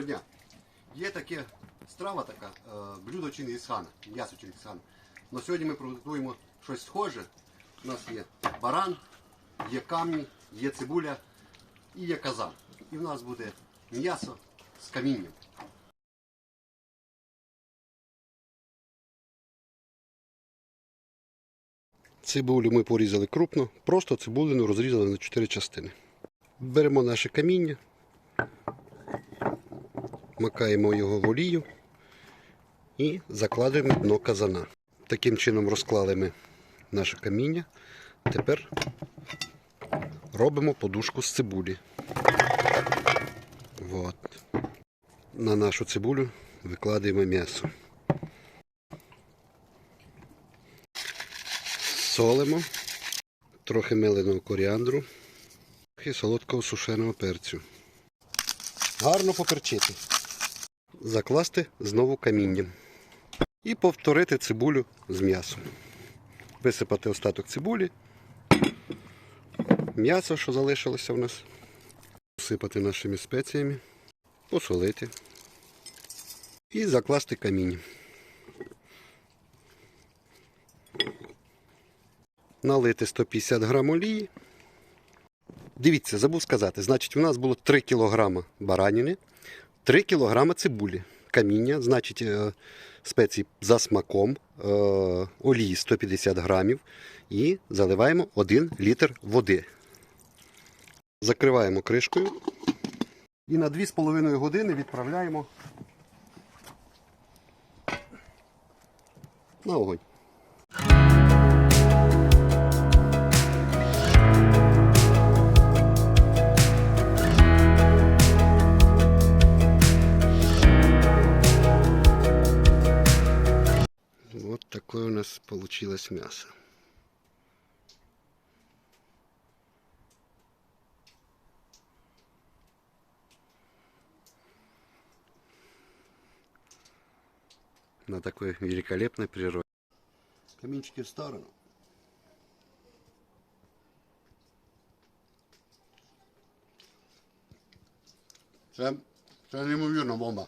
Доброго дня. Є таке страва така, е, блюдо чингісхана, м'ясо чингісхана. На сьогодні ми приготуємо щось схоже. У нас є баран, є камні, є цибуля і є казан. І в нас буде м'ясо з камінням. Цибулю ми порізали крупно, просто цибулину розрізали на 4 частини. Беремо наше каміння, макаємо його в олію і закладуємо дно казана. Таким чином розклали ми наше каміння. Тепер робимо подушку з цибулі. От. На нашу цибулю викладаємо м'ясо. Солимо, трохи меленого коріандру і солодкого сушеного перцю. Гарно поперчити. Закласти знову камінням. І повторити цибулю з м'ясом. Висипати остаток цибулі. М'ясо, що залишилося в нас. Посипати нашими спеціями. Посолити. І закласти камінням. Налити 150 грам олії. Дивіться, забув сказати, значить, у нас було 3 кг бараніни, 3 кг цибулі, каміння, значить, е, спеції за смаком, е, олії 150 грамів і заливаємо 1 літр води. Закриваємо кришкою і на 2,5 години відправляємо на огонь. Вот такое у нас получилось мясо. На такой великолепной природе. Камінчики в сторону. Це, це неймовірна бомба.